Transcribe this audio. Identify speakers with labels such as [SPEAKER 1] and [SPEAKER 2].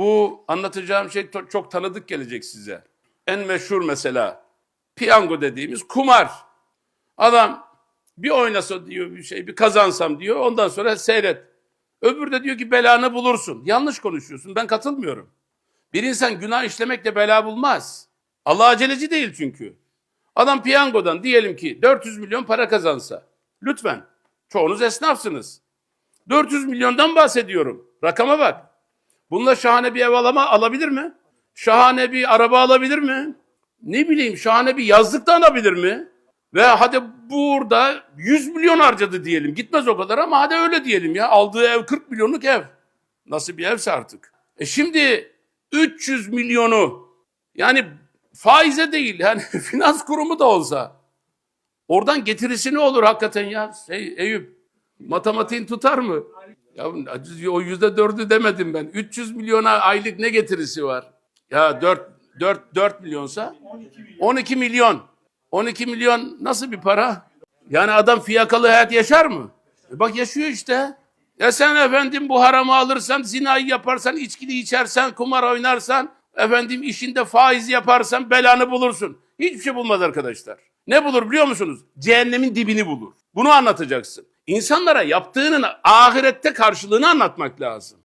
[SPEAKER 1] Bu anlatacağım şey çok tanıdık gelecek size. En meşhur mesela piyango dediğimiz kumar. Adam bir oynasa diyor bir şey, bir kazansam diyor. Ondan sonra seyret. Öbürü de diyor ki belanı bulursun. Yanlış konuşuyorsun. Ben katılmıyorum. Bir insan günah işlemekle bela bulmaz. Allah aceleci değil çünkü. Adam piyangodan diyelim ki 400 milyon para kazansa. Lütfen. Çoğunuz esnafsınız. 400 milyondan bahsediyorum. Rakama bak. Bununla şahane bir ev alama alabilir mi? Şahane bir araba alabilir mi? Ne bileyim şahane bir yazlık da alabilir mi? Ve hadi burada 100 milyon harcadı diyelim. Gitmez o kadar ama hadi öyle diyelim ya. Aldığı ev 40 milyonluk ev. Nasıl bir evse artık. E şimdi 300 milyonu yani faize değil yani finans kurumu da olsa oradan getirisi ne olur hakikaten ya? Hey, Eyüp matematiğin tutar mı? Ya o yüzde dördü demedim ben. 300 milyona aylık ne getirisi var? Ya 4, 4, 4 milyonsa 12 milyon. 12 milyon nasıl bir para? Yani adam fiyakalı hayat yaşar mı? E bak yaşıyor işte. Ya sen efendim bu haramı alırsan, zinayı yaparsan, içkili içersen, kumar oynarsan, efendim işinde faiz yaparsan belanı bulursun. Hiçbir şey bulmaz arkadaşlar. Ne bulur biliyor musunuz? Cehennemin dibini bulur. Bunu anlatacaksın. İnsanlara yaptığının ahirette karşılığını anlatmak lazım.